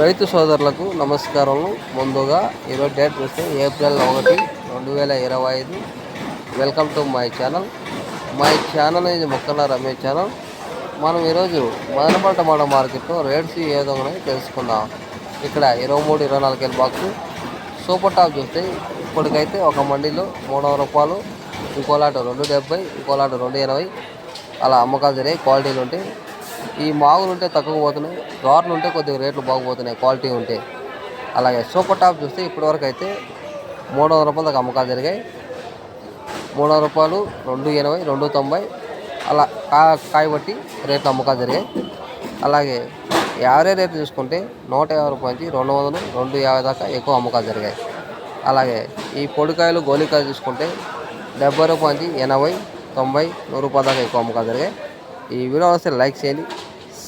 రైతు సోదరులకు నమస్కారం ముందుగా ఈరోజు డేట్ చూస్తే ఏప్రిల్ ఒకటి రెండు వేల ఇరవై ఐదు. Welcome to my channel my channel ఇది మొక్కల రమేష్ ఛానల్ మనం ఈరోజు మదనపట్ట మండ మార్కెట్లో రేట్స్ ఏ విధంగా తెలుసుకుందాం. ఇక్కడ ఇరవై మూడు ఇరవై నాలుగు వేల బాక్సు. సూపర్ టాప్ చూస్తే ఇప్పటికైతే ఒక మండీలో మూడు వందల రూపాయలు ఇంకో లాట్ రెండు డెబ్బై ఇంకో లాట్ రెండు ఎనభై. అలా అమ్మకాలు జరిగాయి క్వాలిటీలు ఉంటాయి. ఈ మాగులు ఉంటే తక్కువ పోతున్నాయి దోరలు ఉంటే కొద్దిగా రేట్లు బాగుపోతున్నాయి క్వాలిటీ ఉంటే. అలాగే సూపర్ టాప్ చూస్తే ఇప్పటివరకు అయితే మూడు వందల రూపాయల దాకా అమ్మకాలు జరిగాయి. మూడు వందల రూపాయలు రెండు ఎనభై రెండు తొంభై అలా కా కాయబట్టి రేట్లు అమ్మకాలు జరిగాయి. అలాగే యావరేజ్ రేట్లు చూసుకుంటే నూట యాభై రూపాయల నుంచి రెండు వందలు రెండు యాభై దాకా ఎక్కువ అమ్మకాలు జరిగాయి. అలాగే ఈ పొడికాయలు గోలికాయలు చూసుకుంటే డెబ్బై రూపాయల నుంచి ఎనభై తొంభై నూరు రూపాయల దాకా ఎక్కువ అమ్మకాలు జరిగాయి. ఈ వీడియో వస్తే లైక్ చేయండి